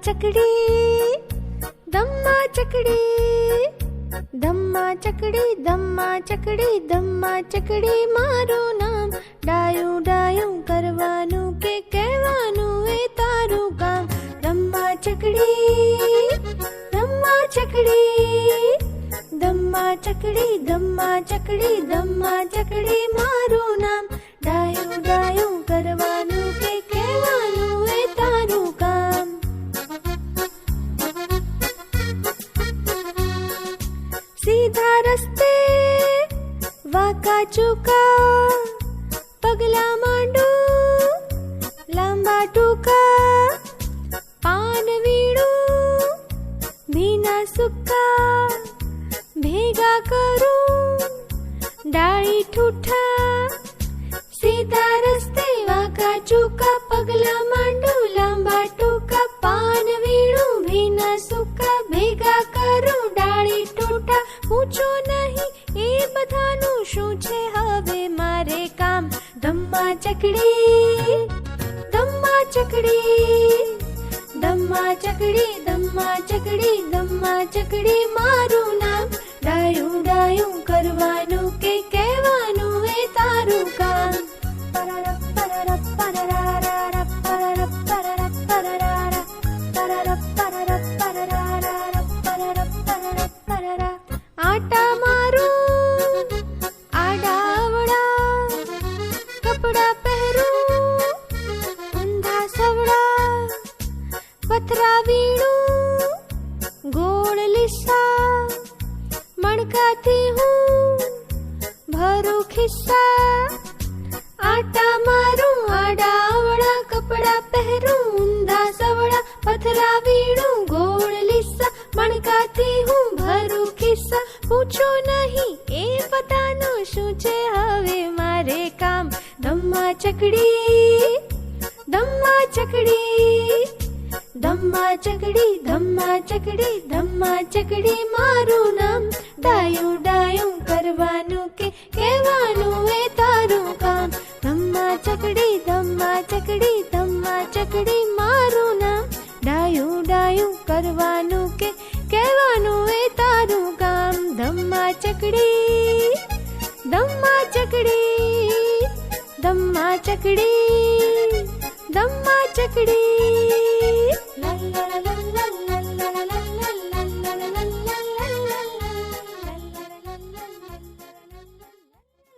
ચકડી ધમ્મા ચકડી ધમ્મા ચકડી ધમ્મા ચકડી ધમ્મા ચકડી મારું નામ ડાયું ડાયું કરવાનું કે કહેવાનું એ તારું કામ ધમ્મા ચકડી ધમ્મા ચકડી ધમ્મા ચકડી ધમ્મા ચકડી ધમ્મા ચકડી મારું નામ ડાયું ડાયું કરવાનું સીધા રસ્તે વાકા ચૂકા, પગલા માંડો, લાંબા ટૂંકા, પાન વીણું ભીના સુકા, ભેગા કરું, ડાળી ઠૂઠા ધમ્મા ચકડી ધમ્મા ચકડી ધમ્મા ચકડી ધમ્મા ચકડી મારું નામ ડાયું ડાયું કરવાનું કે કહેવાનું એ તારું કામ પરરપ પરરપ પરરારા પરરપ પરરપ પરરારા પરરપ પરરપ પરરારા પરરપ પરરપ પરરા આટા મારું આડાવડા કપડા ગોળ હું ભરું ખિસ્સા. આટા મારું આડાવડા કપડા પહેરું, ઊંધા પથરા વીણું, ગોળ લીસા, મણકાથી હું ભરું ખિસ્સા. પૂછો નહીં, એ પતાનું શું છે હવે મારે કામ? ધમ્મા ચકડી ધમ્મા ચકડી. ધમ્મા ચકડી ધમ્મા ચકડી ધમ્મા ચકડી મારું નામ ડાયું ડાયું કરવાનું કે કહેવાનું એ તારું કામ ધમ્મા ચકડી ધમ્મા ચકડી ધમ્મા ચકડી મારું નામ ડાયું ડાયું કરવાનું કે કહેવાનું એ તારું કામ ધમ્મા ચકડી ધમ્મા ચકડી ધમ્મા ચકડી ધમ્મા ચકડી લા લા લા